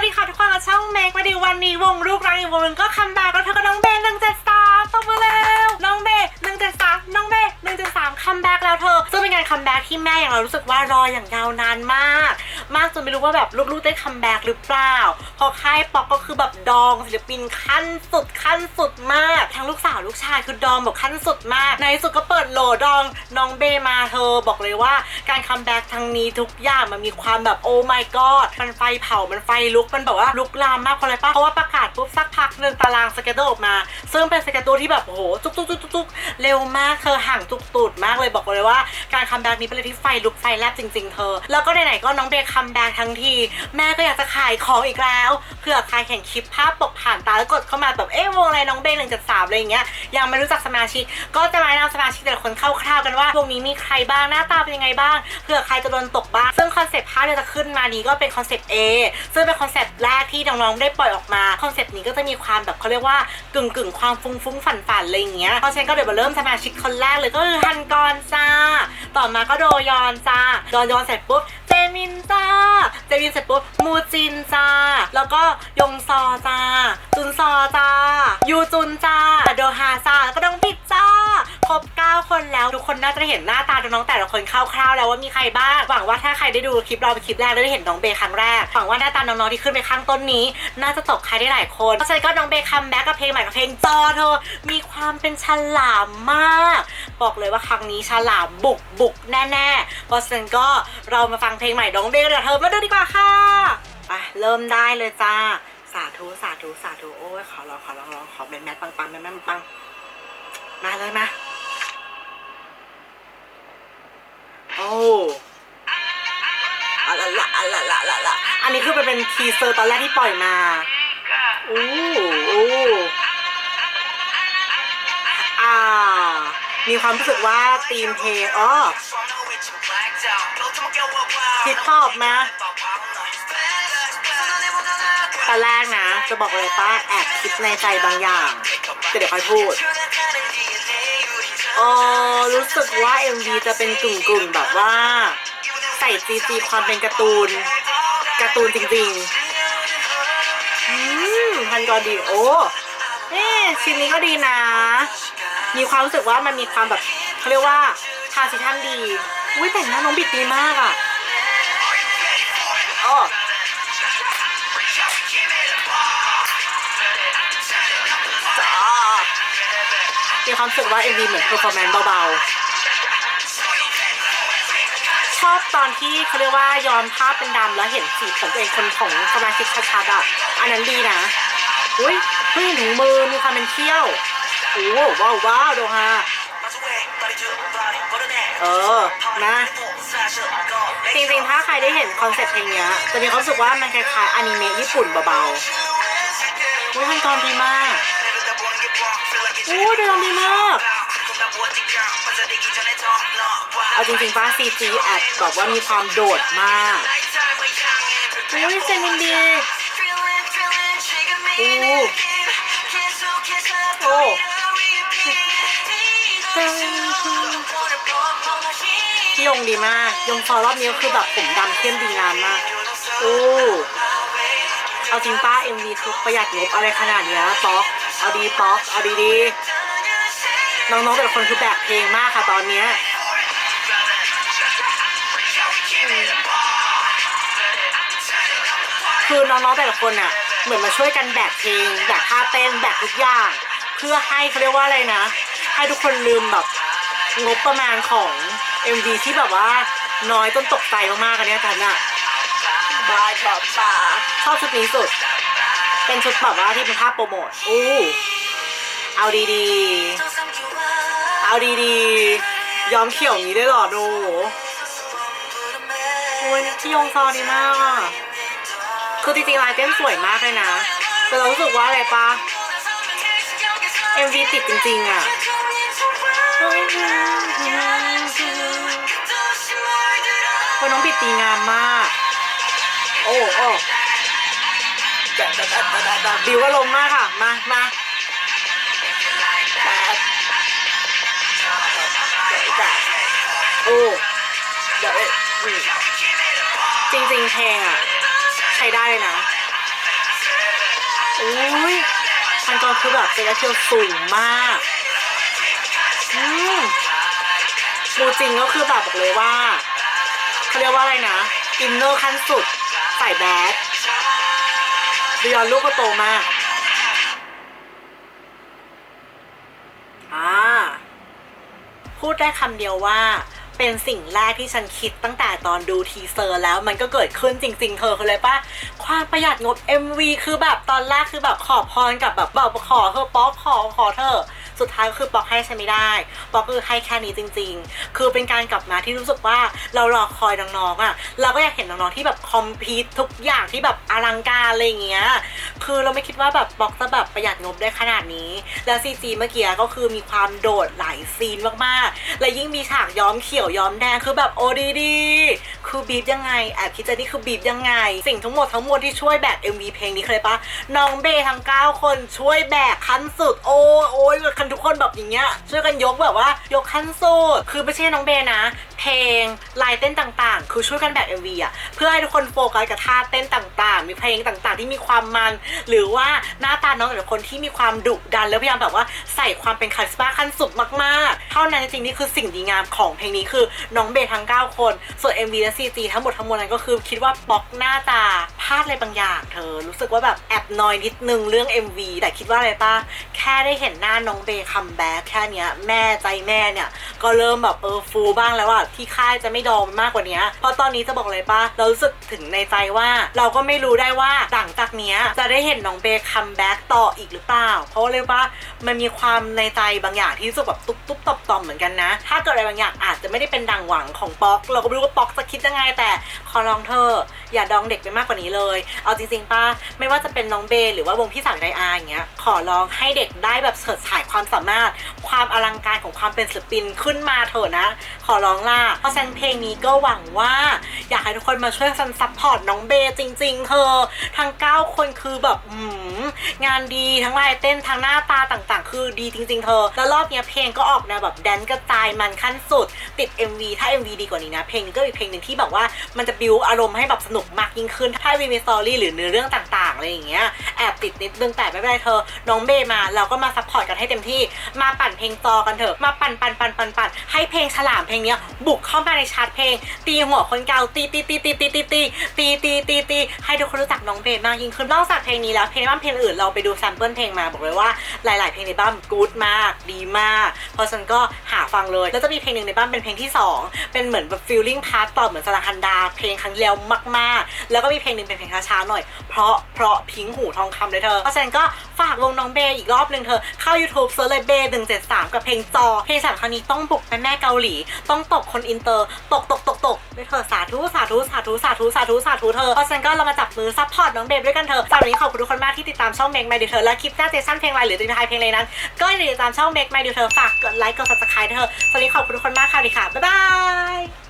วัสดีค่ะทุกคนกับช่องเมกวันดีวันนี้วงลูกรักอีกวงหนึงก็คัมแบ็กแล้วเธอก็น้องเบนหนึ่งเจ็ดสามตบมือแล้วน้องเบนหนึ่งเจ็ดสามน้องเบน หนึ่งเจ็ดสามคัมแบ็กแล้วเธอ ซึ่งเป็นการคัมแบ็กที่แม่อย่างเรารู้สึกว่ารออย่างยาวนานมาก มากจนไม่รู้ว่าแบบลูกๆได้คัมแบ็กหรือเปล่า พอค่ายป๊อกก็คือแบบดองศิลปินขั้นสุดขั้นสุดมาก ทั้งลูกสาวลูกชายคือดองแบบขั้นสุดมาก ในสุดก็เปิดโหลดองน้องเบมาเธอบอกเลยว่าการคัมแบ็กครั้งนี้ทุกอย่างมันมีความแบบโอ้ my god มันไฟเผา มันไฟลุก มันแบบว่าลุกลามมากเพราะอะไรปะเพราะว่าประกาศปุ๊บสักพักหนึ่งตารางสเกจออกมา ซึ่งเป็นสเกจที่แบบโอ้โหจุกจุกจุกจุกจุกเร็วมากเธอห่างจุกตูดมากเลยบอกเลยว่าการคัมแบ็กนี้เป็นอะไรที่ไฟลุกไฟแลบจริง ๆ เธอ แล้วก็ไหนๆก็น้องเบคัมแบ็กทั้งที แม่ก็อยากจะขายของอีกแล้วเผื่อใครเห็นคลิปภาพปกผ่านตาแล้วกดเข้ามาแบบเอ๊ะวงอะไรน้องเบหนึ่งจัดสามอะไรอย่างเงี้ยยังไม่รู้จักสมาชิก ก็จะมาแนะนำสมาชิกแต่ละคนคร่าวๆกันว่าวงนี้มีใครบ้างหน้าตาเป็นยังไงบ้างเผื่อใครจะโดนตกบ้างซึ่งคอนเซปต์ภาพที่จะขึ้นมานี้ก็เป็นคอนเซปต์ A ซึ่งเป็นคอนเซปต์แรกที่น้องๆได้ปล่อยออกมาคอนเซปต์นี้ก็จะมีความแบบเขาเรียกว่ากึ่งๆ ความฟุ้งฟุ้งฝันฝันๆอะไรอย่างเงี้ยเพราะฉะนั้นก็เดี๋ยวมาเริ่มสมาชิกคนแรกเลยก็คือฮันกรจ้า ต่อมาก็โดยอนจ้าโดยอนเสร็จปุ๊บเจมินจ้า เจมินเสร็จปุ๊บมูจินจ้า แล้วก็ยงซอจ้า จุนซอจ้า ยูจุนจ้า โดฮาจ้า แล้วก็น้องปิดจ้า ครบ 9 คนแล้ว ทุกคนน่าจะเห็นหน้าตาน้องแต่ละคนคร่าวๆ แล้วว่ามีใครบ้างหวังว่าถ้าใครได้ดูคลิปเราเป็นคลิปแรกแล้วได้เห็นน้องเบย์ครั้งแรกหวังว่าหน้าตาน้องๆที่ขึ้นไปข้างต้นนี้ น่าจะตกใครได้หลายคนเพราะฉะนั้นก็น้องเบย์คัมแบ็กกับเพลงใหม่กับเพลงจอเธอมีความเป็นฉลามมาก บอกเลยว่าครั้งนี้ฉลามบุกบุกแน่ๆเพราะฉะนั้นก็เรามาฟังเพลงใหม่น้องเบย์กันเดี๋ยวเธอมาดูดีกว่าค่ะไปเริ่มได้เลยจ้าสาธุสาธุสาธุโอ้ยขอร้องขอร้องร้องขอแมนแมนปังปังแมนแมนปังมาเลยมา อันนี้คือมันเป็นทีเซอร์ตอนแรกที่ปล่อยมาอู้อู้อ่า มีความรู้สึกว่าธีมเพลงอ๋อฮิปฮอปมาตอนแรกนะ จะบอกเลยป้าแอบคิดในใจบางอย่างแต่เดี๋ยวค่อยพูดเออรู้สึกว่า MV จะเป็นกึ่งกึ่งๆแบบว่า ใส่จีจีความเป็นการ์ตูน การ์ตูนจริงๆ อืมพันกรดีโอ้เอ๊ะชิ้นนี้ก็ดีนะ มีความรู้สึกว่ามันมีความแบบเขาเรียกว่าทาสิทันดี อุ้ยแต่งหน้าน้องบิดดีมากอะอ๋อจ้ามีความรู้สึกว่า MV เหมือนเพอร์ฟอร์แมนซ์เบาๆ ชอบตอนที่เขาเรียกว่าย้อนภาพเป็นดำแล้วเห็นสีของตัวเองคนของสมาชิกชัดๆอะอันนั้นดีนะอุ้ยเพิ่งเห็นถุงมือมีความเป็นเขี้ยวโอ้ว้าวว้าวโดฮะเออนะจริงๆถ้าใครได้เห็นคอนเซ็ปต์เพลงเนี้ยจะมีความรู้สึกว่ามันคล้ายๆอนิเมะญี่ปุ่นเบาๆอุ้ยมันกรดีมากอู้เดิมดีมาก เอาจริงๆป้าซีจีแอดแบบว่ามีความโดดมากอุ้ยเซมินดีอู้โอ้พี่ยงดีมาก ยงฟอรอบนี้ก็คือแบบผมดำเข้มดีงามมากโอ้เอาจริงป้า MV คือประหยัดงบอะไรขนาดเนี้ยป๊อก เอาดีป๊อก เอาดีๆ น้องๆแต่ละคนคือแบกเพลงมากค่ะตอนเนี้ยคือน้องๆแต่ละคนอะ เหมือนมาช่วยกันแบกเพลงแบกท่าเต้นแบกทุกอย่าง เพื่อให้เขาเรียกว่าอะไรนะ ให้ทุกคนลืมแบบงบประมาณของ MV ที่แบบว่าน้อยจนตกใจมากๆอันเนี้ยกันอะบายแบบบาชอบชุดนี้สุด เป็นชุดแบบว่าที่เป็นภาพโปรโมทอู้เอาดีๆ เอาดีๆย้อมเขียวอย่างนี้ได้เหรอดูโอ้ยที่ยงซอดีมากอะคือจริงๆลายเต้นสวยมากเลยนะ แต่เรารู้สึกว่าอะไรปะ MV ติดจริงๆอะคนน้องปิดตีงามมาก โอ้โอ้แต่แต่แต่แต่แต่บิวก็ลงมากค่ะ มามา โอ้เดี๋ยวเอ้ยอืมจริงๆเพลงอะ ใช้ได้เลยนะอุ้ยพันกรคือแบบเซเลเทียลสูงมากอืมมูจริงก็คือแบบบอกเลยว่าเขาเรียกว่าอะไรนะ อินเนอร์ขั้นสุด ใส่แบดบิยอนลูกก็โตมากอ่าพูดได้คำเดียวว่า เป็นสิ่งแรกที่ฉันคิดตั้งแต่ตอนดูทีเซอร์แล้วมันก็เกิดขึ้นจริง ๆ เธอคือเลยปะความประหยัดงบ MV คือแบบตอนแรกคือแบบขอพรกับแบบบอกขอเธอป๊อกขอขอเธอ สุดท้ายก็คือปอกให้ฉันไม่ได้ปอกคือให้แค่นี้จริง ๆ คือเป็นการกลับมาที่รู้สึกว่าเรารอคอยน้องๆอะเราก็อยากเห็นน้องๆที่แบบคอมพลีททุกอย่างที่แบบอลังการอะไรอย่างเงี้ยคือเราไม่คิดว่าแบบบอกจะแบบประหยัดงบได้ขนาดนี้ แล้วซีจีเมื่อกี้ก็คือมีความโดดหลายซีนมากๆ และยิ่งมีฉากย้อมเขียวย้อมแดงคือแบบโอ้ดีดีๆคือบีบยังไงแอบคิดจะนี่คือบีบยังไง สิ่งทั้งหมดทั้งมวลที่ช่วยแบก MV เพลงนี้เคยปะน้องเบย์ทั้ง9คนช่วยแบกขั้นสุดโอ้โอ้ยคันทุกคนแบบอย่างเงี้ยช่วยกันยกแบบว่ายกขั้นสุดคือไม่ใช่น้องเบนะ เพลงลายเต้นต่างๆ คือช่วยกันแบก MV อะเพื่อให้ทุกคนโฟกัสกับท่าเต้นต่างๆ มีเพลงต่างๆ ที่มีความมัน หรือว่าหน้าตาน้องแต่ละคนที่มีความดุดัน แล้วพยายามแบบว่าใส่ความเป็นคาริสมาขั้นสุดมากๆ เท่านั้นจริงๆนี่คือสิ่งดีงามของเพลงนี้คือน้องเบทั้ง 9 คน ส่วน MV และ CG ทั้งหมดทั้งมวลนั้นก็คือคิดว่าป๊อกหน้าตา ลาดอะไรบางอย่างเธอ รู้สึกว่าแบบแอบนอยนิดนึงเรื่อง MV แต่คิดว่าอะไรปะแค่ได้เห็นหน้าน้องเบย์คัมแบ็กแค่เนี้ยแม่ใจแม่เนี่ย ก็เริ่มแบบเออฟูบ้างแล้วอะที่ค่ายจะไม่ดองมากกว่านี้เพราะตอนนี้จะบอกเลยปะเรารู้สึกถึงในใจว่าเราก็ไม่รู้ได้ว่าหลังจากเนี้ยจะได้เห็นน้องเบย์คัมแบ็กต่ออีกหรือเปล่า เพราะเลยว่ามันมีความในใจบางอย่างที่รู้สึกแบบตุ๊บตุ๊บตบตอมเหมือนกันนะ ถ้าเกิดอะไรบางอย่างอาจจะไม่ได้เป็นดังหวังของป๊อก เราก็ไม่รู้ว่าป๊อกจะคิดยังไงแต่ขอร้องเธออย่าดองเด็กไปมากกว่านี้เลยเอาจริงๆป้าไม่ว่าจะเป็นน้องเบหรือว่าวงพี่สาวไดอาอย่างเงี้ยขอร้องให้เด็กได้แบบเฉิดฉายความสามารถ ความอลังการของความเป็นศิลปินขึ้นมาเถอะนะ ขอร้องล่ะเพราะฉะนั้นเพลงนี้ก็หวังว่า อยากให้ทุกคนมาช่วยซันซัพพอร์ตน้องเบย์จริง ๆเธอทั้ง 9 คนคือแบบอืงานดีทั้งลายเต้นทั้งหน้าตาต่างๆ คือดีจริง ๆ เธอ แล้วรอบเนี้ยเพลงก็ออกแนวแบบแดนกระจายมันขั้นสุด ติด MV ถ้า MV ดีกว่านี้นะ เพลงนี้ก็อีกเพลงหนึ่งที่แบบว่ามันจะบิวอารมณ์ให้แบบสนุกมากยิ่งขึ้น ถ้า MV มีสตอรี่หรือเนื้อเรื่องต่างๆอะไรอย่างเงี้ยแอบติดนิดนึงแต่ไม่เป็นไรเธอ น้องเบย์มาเราก็มาซัพพอร์ตกันให้เต็มที่มาปั่นเพลงจอกันเถอะมาปั่นปั่นปั่นปั่นปั่นให้เพลงฉลามเพลงเนี้ยบุกเข้ามาในชาร์ตเพลง ตีหัวคนเกาตตีตีตีตีตีตีตีตีตีตีให้ทุกคนรู้จักน้องเบย์มากยิ่งขึ้นนอกจากเพลงนี้แล้วเพลงในบ้านเพลงอื่นเราไปดูแซมเปิลเพลงมาบอกเลยว่าหลาย ๆ เพลงในบ้านกู๊ดมากดีมาก เพราะฉันก็หาฟังเลย แล้วจะมีเพลงหนึ่งในบ้านเป็นเพลงที่สองเป็นเหมือนแบบฟีลลิ่งพาร์ตต่อเหมือนสลังฮันดา เพลงครั้งแล้วมาก ๆ แล้วก็มีเพลงหนึ่งเป็นเพลงช้า ๆ หน่อย เพราะเพราะพิงหูทองคำเลยเธอ เพราะฉะนั้นก็ฝากวงน้องเบย์อีกรอบหนึ่งเธอ เข้า YouTube เซิร์ชเลยเบย์หนึ่งเจ็ดสามกับเพลงจอ เพลงสามครั้งนี้ต้องบุกแม่แม่เกาหลี ต้องตกคนอินเตอร์ ตกตกตกตกด้วยเธอสาธุสาธุ สาธุ สาธุ สาธุ สาธุเธอ เพราะฉะนั้นก็เรามาจับมือซัพพอร์ตน้องเบบด้วยกันเถอะสำหรับวันนี้ขอบคุณทุกคนมากที่ติดตามช่องเมกไมดิเธอและคลิปหน้าเจสันเพลงไรหรือตีทายเพลงอะไรนั้น ก็อย่าลืมติดตามช่องเมกไมดิเธอฝากกดไลค์กดซับสไครต์เธอสำหรับวันนี้ขอบคุณทุกคนมากค่ะดีค่ะบ๊ายบาย